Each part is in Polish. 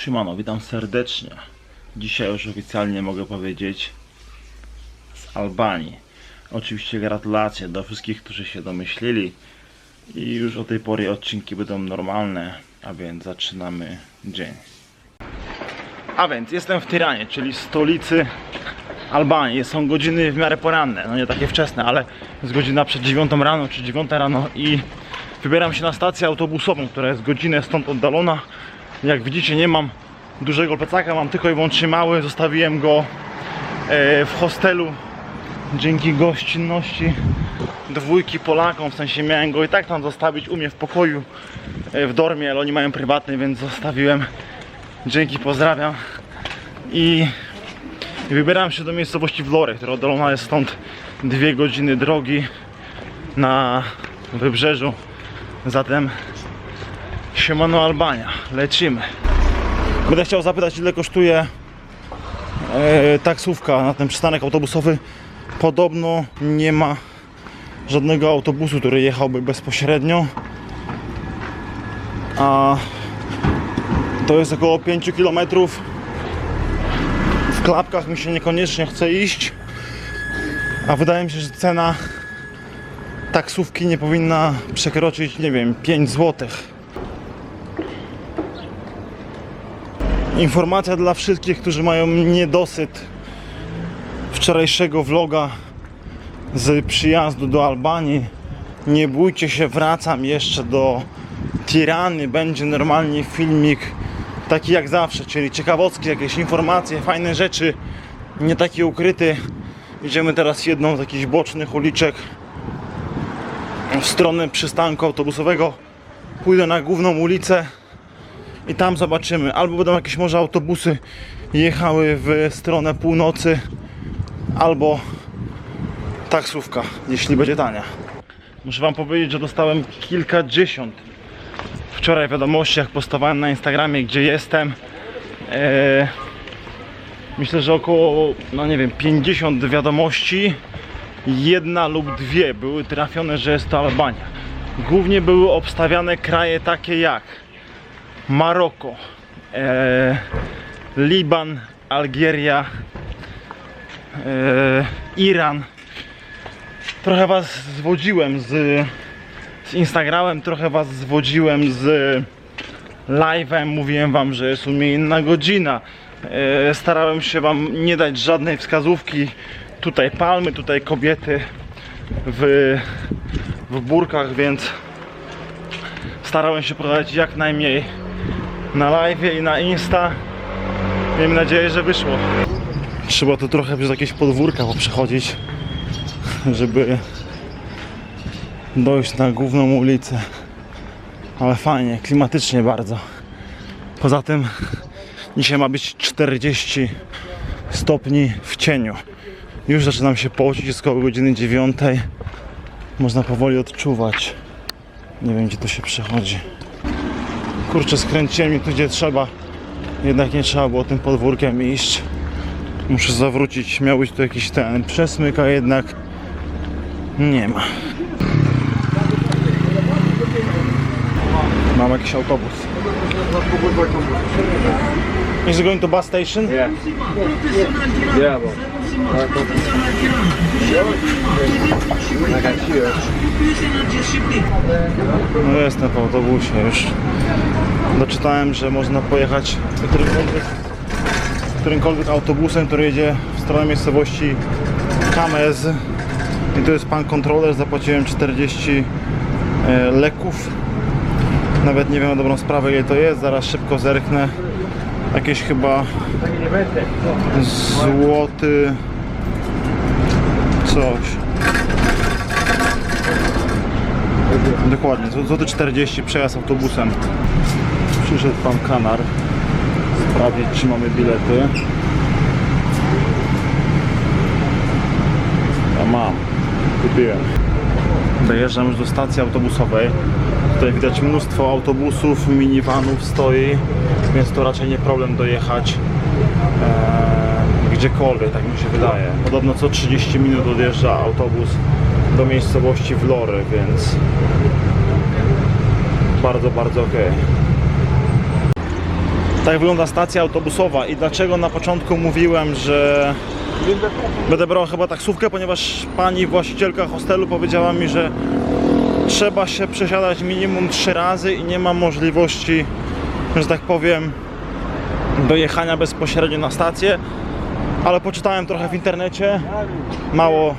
Szymano, witam serdecznie. Dzisiaj już oficjalnie mogę powiedzieć z Albanii. Oczywiście gratulacje do wszystkich, którzy się domyślili. I już o tej pory odcinki będą normalne, a więc zaczynamy dzień. A więc jestem w Tyranie, czyli stolicy Albanii. Są godziny w miarę poranne, no nie takie wczesne, ale jest godzina przed 9 rano czy 9 rano i wybieram się na stację autobusową, która jest godzinę stąd oddalona. Jak widzicie nie mam dużego plecaka, mam tylko i wyłącznie mały. Zostawiłem go e, w hostelu dzięki gościnności dwójki Polakom, w sensie miałem go i tak tam zostawić u mnie w pokoju e, w dormie, ale oni mają prywatny, więc zostawiłem. Dzięki, pozdrawiam. I wybieram się do miejscowości Vlore, która oddalona jest stąd dwie godziny drogi na wybrzeżu. Zatem siemano Albania, lecimy. Będę chciał zapytać ile kosztuje e, taksówka na ten przystanek autobusowy. Podobno nie ma żadnego autobusu, który jechałby bezpośrednio. A to jest około 5 kilometrów w klapkach mi się niekoniecznie chce iść, a wydaje mi się, że cena taksówki nie powinna przekroczyć, nie wiem, 5 zł. Informacja dla wszystkich, którzy mają niedosyt wczorajszego vloga z przyjazdu do Albanii. Nie bójcie się, wracam jeszcze do Tirany. Będzie normalnie filmik taki jak zawsze, czyli ciekawostki, jakieś informacje, fajne rzeczy, nie taki ukryty. Idziemy teraz jedną z jakichś bocznych uliczek w stronę przystanku autobusowego. Pójdę na główną ulicę i tam zobaczymy. Albo będą jakieś może autobusy jechały w stronę północy, albo taksówka, jeśli będzie tania. Muszę Wam powiedzieć, że dostałem kilkadziesiąt wczoraj wiadomości, jak postowałem na Instagramie, gdzie jestem. Eee, myślę, że około, no nie wiem, 50 wiadomości. Jedna lub dwie były trafione, że jest to Albania. Głównie były obstawiane kraje takie jak Maroko, eee, Liban, Algieria, eee, Iran. Trochę Was zwodziłem z z Instagramem trochę was zwodziłem z live'em, mówiłem wam, że jest u mnie inna godzina. E, Starałem się wam nie dać żadnej wskazówki. Tutaj palmy, tutaj kobiety w, w burkach, więc starałem się podać jak najmniej na live i na Insta. Miejmy nadzieję, że wyszło. Trzeba tu trochę przez jakieś podwórka poprzechodzić, żeby dojść na główną ulicę. Ale fajnie, klimatycznie bardzo. Poza tym dzisiaj ma być 40 stopni w cieniu. Już zaczynam się pocić, jest około godziny 9. Można powoli odczuwać. Nie wiem gdzie to się przechodzi. Kurczę, skręciłem tu gdzie trzeba. Jednak nie trzeba było tym podwórkiem iść. Muszę zawrócić. Miał być tu jakiś ten przesmyk, a jednak nie ma. Mam jakiś autobus. Is it going to bus station? Yeah. Yeah. No jestem w autobusie już. Doczytałem, że można pojechać którymkolwiek, którymkolwiek autobusem, który jedzie w stronę miejscowości Kamez. I to jest pan kontroler, zapłaciłem 40 e, leków. Nawet nie wiem na dobrą sprawę ile to jest, zaraz szybko zerknę. Jakieś chyba złoty coś. Dokładnie, złoty 40 przejazd autobusem. Przyszedł pan kanar sprawdzić czy mamy bilety. A mam, kupiłem. Dojeżdżam już do stacji autobusowej. Tutaj widać mnóstwo autobusów, minivanów stoi, więc to raczej nie problem dojechać e, gdziekolwiek, tak mi się wydaje. Podobno co 30 minut odjeżdża autobus do miejscowości Vlory, więc Tak wygląda stacja autobusowa i dlaczego na początku mówiłem, że będę brał chyba taksówkę, ponieważ pani właścicielka hostelu powiedziała mi, że trzeba się przesiadać minimum trzy razy i nie ma możliwości, że tak powiem, dojechania bezpośrednio na stację. Ale poczytałem trochę w internecie, mało,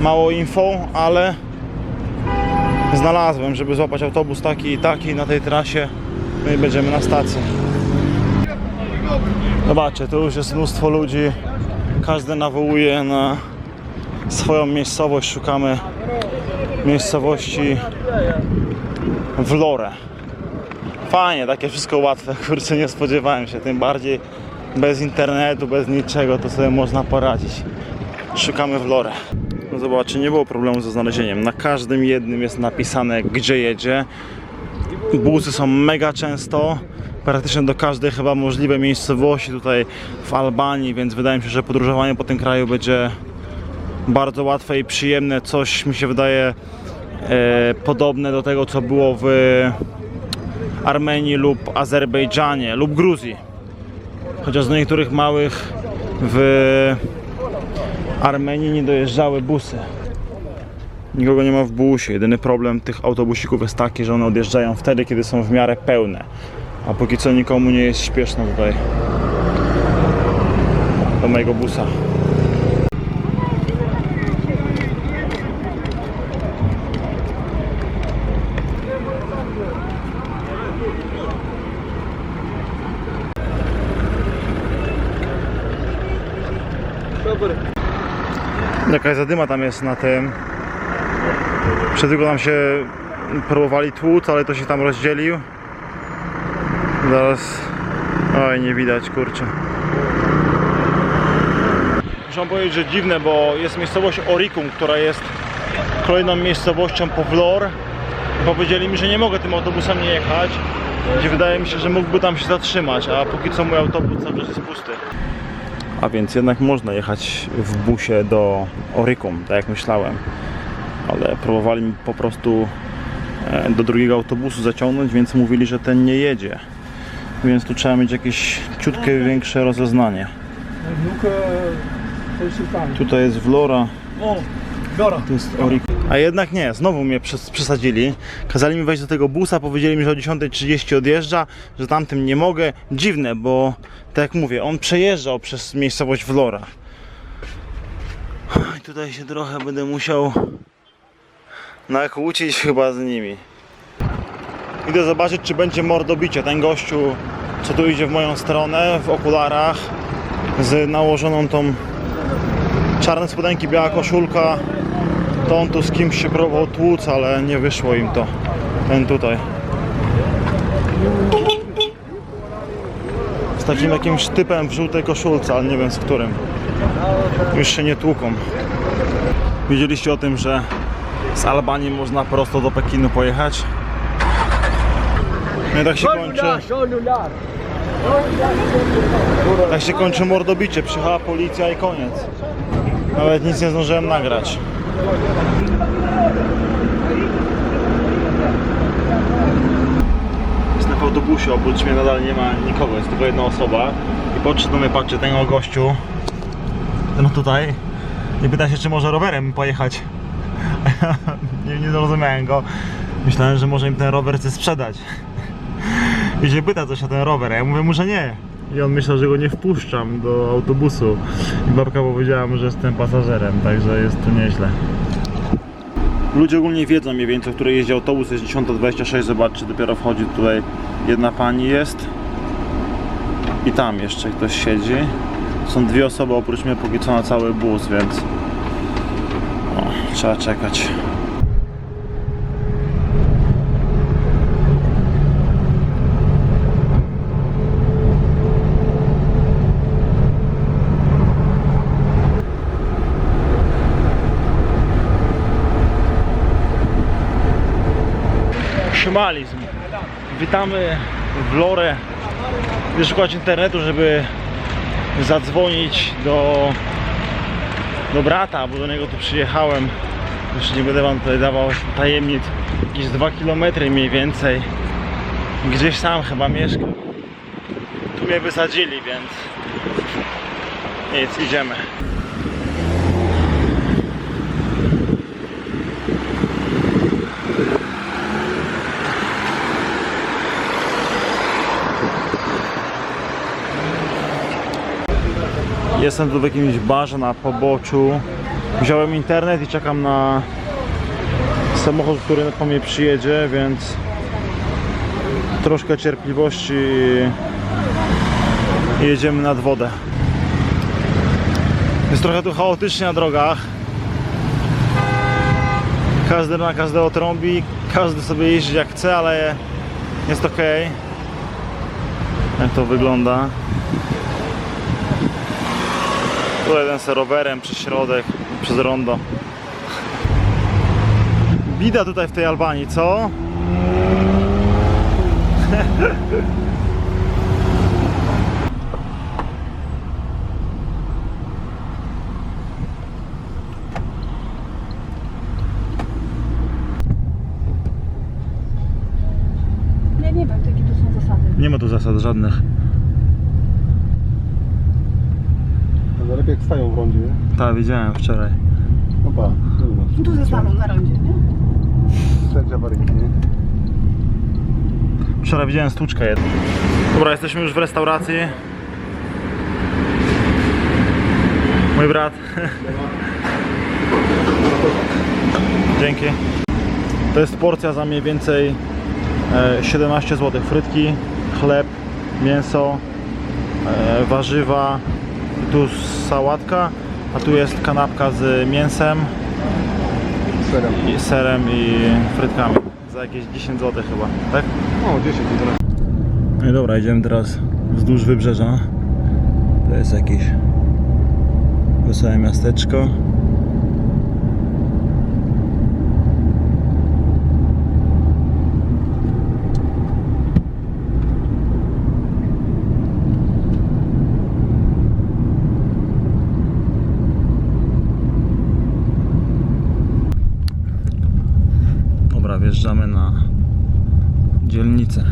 mało info, ale znalazłem, żeby złapać autobus taki i taki na tej trasie. No i będziemy na stacji. Zobaczcie, tu już jest mnóstwo ludzi. Każdy nawołuje na swoją miejscowość. Szukamy miejscowości Vlore. Fajnie, takie wszystko łatwe. Kurczę, nie spodziewałem się. Tym bardziej bez internetu, bez niczego, to sobie można poradzić. Szukamy Vlore. No zobaczcie, nie było problemu ze znalezieniem. Na każdym jednym jest napisane, gdzie jedzie. Busy są mega często, praktycznie do każdej chyba możliwej miejscowości tutaj w Albanii, więc wydaje mi się, że podróżowanie po tym kraju będzie bardzo łatwe i przyjemne. Coś mi się wydaje e, podobne do tego, co było w Armenii lub Azerbejdżanie lub Gruzji. Chociaż do niektórych małych w Armenii nie dojeżdżały busy. Nikogo nie ma w busie. Jedyny problem tych autobusików jest taki, że one odjeżdżają wtedy, kiedy są w miarę pełne. A póki co nikomu nie jest śpieszno tutaj do mojego busa. Jakaś zadyma tam jest na tym. Przed chwilą nam się próbowali tłuc, ale to się tam rozdzielił. Zaraz. Oj, nie widać, kurczę. Muszę powiedzieć, że dziwne, bo jest miejscowość Orikum, która jest kolejną miejscowością po Vlor. Powiedzieli mi, że nie mogę tym autobusem nie jechać, gdzie wydaje mi się, że mógłby tam się zatrzymać, a póki co mój autobus cały czas jest pusty. A więc jednak można jechać w busie do Orikum, tak jak myślałem. Ale próbowali mi po prostu e, do drugiego autobusu zaciągnąć, więc mówili, że ten nie jedzie. Więc tu trzeba mieć jakieś ciutkie większe rozeznanie. Tutaj jest Vlora, to jest Orikum. A jednak nie, znowu mnie przes- przesadzili. Kazali mi wejść do tego busa, powiedzieli mi, że o 10.30 odjeżdża, że tamtym nie mogę. Dziwne, bo tak jak mówię, on przejeżdżał przez miejscowość Vlora. I tutaj się trochę będę musiał nakłócić chyba z nimi. Idę zobaczyć, czy będzie mordobicie. Ten gościu, co tu idzie w moją stronę, w okularach, z nałożoną tą czarne spodenki, biała koszulka, to on tu z kimś się próbował tłuc, ale nie wyszło im to. Ten tutaj. Z takim jakimś typem w żółtej koszulce, ale nie wiem z którym. Już się nie tłuką. Wiedzieliście o tym, że z Albanii można prosto do Pekinu pojechać? No i tak się kończy. Tak się kończy mordobicie. Przyjechała policja i koniec. Nawet nic nie zdążyłem nagrać. Jestem w autobusie, oprócz mnie nadal nie ma nikogo, jest tylko jedna osoba. I podszedł do mnie, patrzcie, ten gościu, ten tutaj, i pyta się, czy może rowerem pojechać. nie, nie zrozumiałem go. Myślałem, że może im ten rower chce sprzedać. I się pyta coś o ten rower, a ja mówię mu, że nie. I on myślał, że go nie wpuszczam do autobusu. I babka powiedziała mu, że jestem pasażerem, także jest to nieźle. Ludzie ogólnie wiedzą mniej więcej, o której jeździ autobus, jest 10.26, zobaczcie, dopiero wchodzi tutaj jedna pani jest. I tam jeszcze ktoś siedzi. Są dwie osoby oprócz mnie póki co na cały bus, więc o, trzeba czekać. Szymalizm. Witamy w Lore. Idę szukać internetu, żeby zadzwonić do, do brata, bo do niego tu przyjechałem. Już nie będę wam tutaj dawał tajemnic. Jakieś 2 km mniej więcej. Gdzieś sam chyba mieszka. sumie wysadzili, więc nic, idziemy. Jestem tu w jakimś barze na poboczu. Wziąłem internet i czekam na samochód, który po mnie przyjedzie, więc troszkę cierpliwości i jedziemy nad wodę. Jest trochę tu chaotycznie na drogach. Każdy na każdego trąbi, każdy sobie jeździ jak chce, ale jest ok. Jak to wygląda. Jeden z rowerem przez środek, przez rondo. Bida tutaj w tej Albanii, co? Ja nie wiem, jakie tu są zasady. Nie ma tu zasad żadnych. No lepiej jak stają w rondzie, nie? Tak, widziałem wczoraj. No pa, dobra. Tu zostaną na rondzie, nie? Sędzia awaryjny, nie? Wczoraj widziałem stłuczkę jedną. Dobra, jesteśmy już w restauracji. Mój brat. Dzięki. To jest porcja za mniej więcej e, 17 zł. Frytki, chleb, mięso, e, warzywa, tu sałatka, a tu jest kanapka z mięsem, Serem. i serem i frytkami. Za jakieś 10 zł chyba, tak? O, 10 teraz. No i dobra, idziemy teraz wzdłuż wybrzeża. To jest jakieś wesołe miasteczko. Dobra, wjeżdżamy na dzielnicę.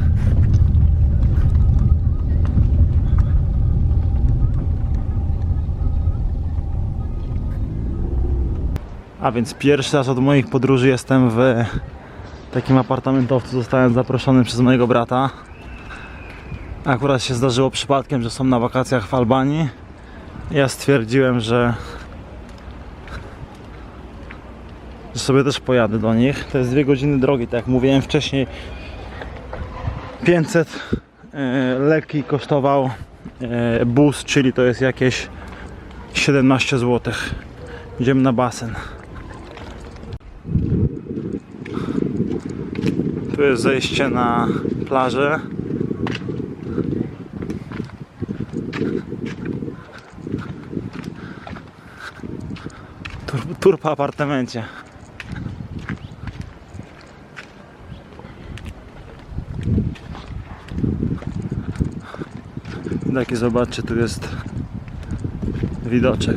A więc pierwszy raz od moich podróży jestem w takim apartamentowcu. Zostałem zaproszony przez mojego brata. Akurat się zdarzyło przypadkiem, że są na wakacjach w Albanii. Ja stwierdziłem, że, że sobie też pojadę do nich. To jest dwie godziny drogi, tak jak mówiłem wcześniej. 500 e, leki kosztował e, bus, czyli to jest jakieś 17 zł. Idziemy na basen. Tu jest zejście na plażę. Tur, tur apartamencie. Takie zobaczcie, tu jest widoczek.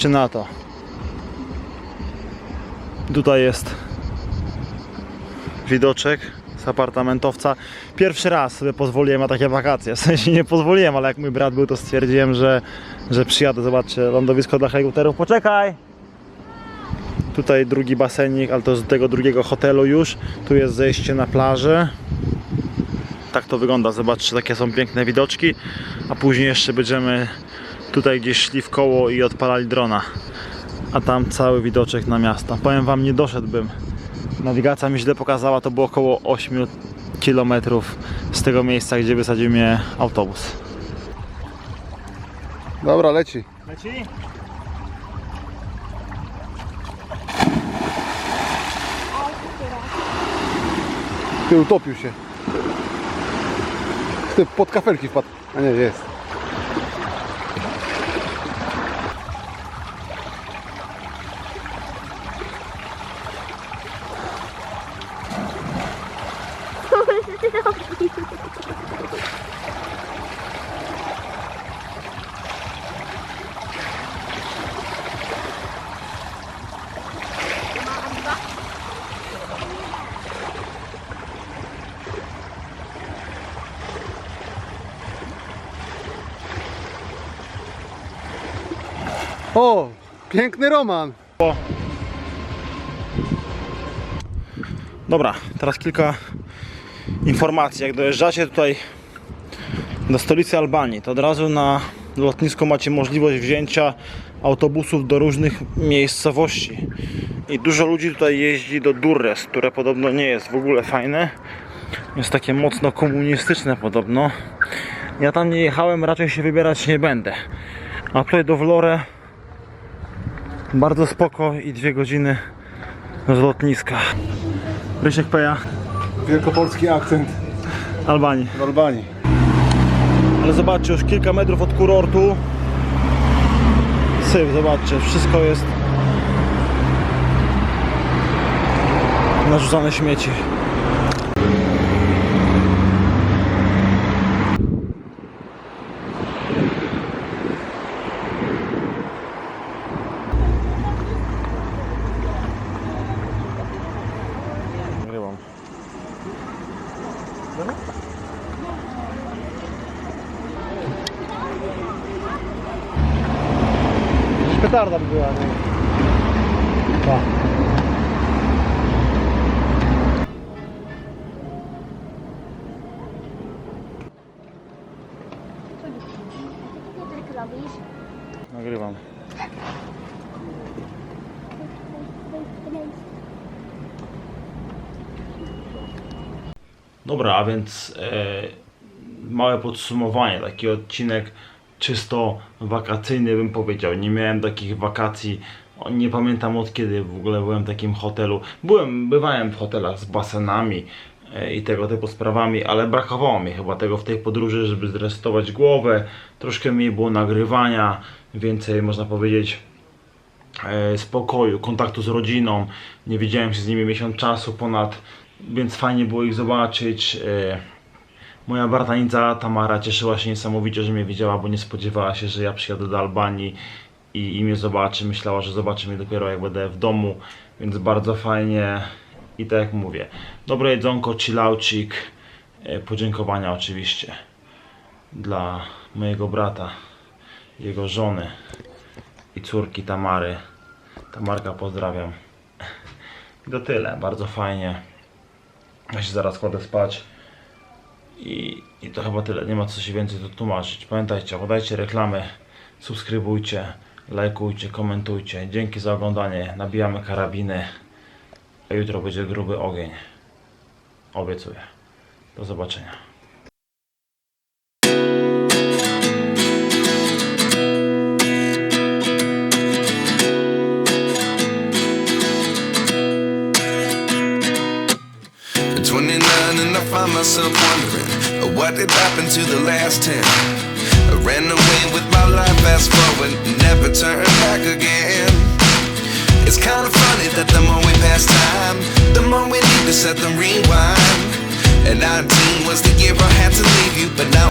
Patrzcie na to. Tutaj jest widoczek z apartamentowca. Pierwszy raz sobie pozwoliłem na takie wakacje. W sensie nie pozwoliłem, ale jak mój brat był, to stwierdziłem, że, że przyjadę. Zobaczcie, lądowisko dla helikopterów. Poczekaj! Tutaj drugi basenik, ale to z tego drugiego hotelu już. Tu jest zejście na plażę. tak to wygląda. Zobaczcie, takie są piękne widoczki, a później jeszcze będziemy tutaj gdzieś szli w koło i odpalali drona. A tam cały widoczek na miasto. Powiem wam, nie doszedłbym. Nawigacja mi źle pokazała, to było około 8 km z tego miejsca, gdzie wysadził mnie autobus. Dobra, leci. Leci? Ty utopił się. Ty pod kafelki wpadł. A nie, jest. O, piękny Roman. Dobra, teraz kilka informacji. Jak dojeżdżacie tutaj do stolicy Albanii, to od razu na lotnisku macie możliwość wzięcia autobusów do różnych miejscowości. I dużo ludzi tutaj jeździ do Durres, które podobno nie jest w ogóle fajne. Jest takie mocno komunistyczne podobno. Ja tam nie jechałem, raczej się wybierać nie będę. A tutaj do Vlore bardzo spoko i dwie godziny z lotniska. Rysiek Peja, Wielkopolski akcent Albanii. w Albanii. Ale zobaczcie, już kilka metrów od kurortu. Syf, zobaczcie, wszystko jest narzucane śmieci. Nagrywam. Petarda by była. Nie? Tak. Nagrywam. Dobra, a więc e, małe podsumowanie, taki odcinek czysto wakacyjny bym powiedział. Nie miałem takich wakacji, nie pamiętam od kiedy w ogóle byłem w takim hotelu. Byłem, bywałem w hotelach z basenami e, i tego typu sprawami, ale brakowało mi chyba tego w tej podróży, żeby zresetować głowę. Troszkę mniej było nagrywania, więcej można powiedzieć e, spokoju, kontaktu z rodziną. Nie widziałem się z nimi miesiąc czasu ponad, więc fajnie było ich zobaczyć. Moja bratanica Tamara cieszyła się niesamowicie, że mnie widziała, bo nie spodziewała się, że ja przyjadę do Albanii i, i mnie zobaczy. Myślała, że zobaczy mnie dopiero jak będę w domu, więc bardzo fajnie. I tak jak mówię, dobre jedzonko, chillaucik, e, podziękowania oczywiście dla mojego brata, jego żony i córki Tamary. Tamarka pozdrawiam. I to tyle, bardzo fajnie. Ja się zaraz kładę spać. I, I to chyba tyle, nie ma co się więcej tu tłumaczyć. Pamiętajcie, podajcie reklamy, subskrybujcie, lajkujcie, komentujcie. Dzięki za oglądanie, nabijamy karabiny, a jutro będzie gruby ogień. Obiecuję. Do zobaczenia. To the 10. I ran away with my life, fast forward, never turn back again. It's kind of funny that the more we pass time, the more we need to set the rewind. And 19 was the year I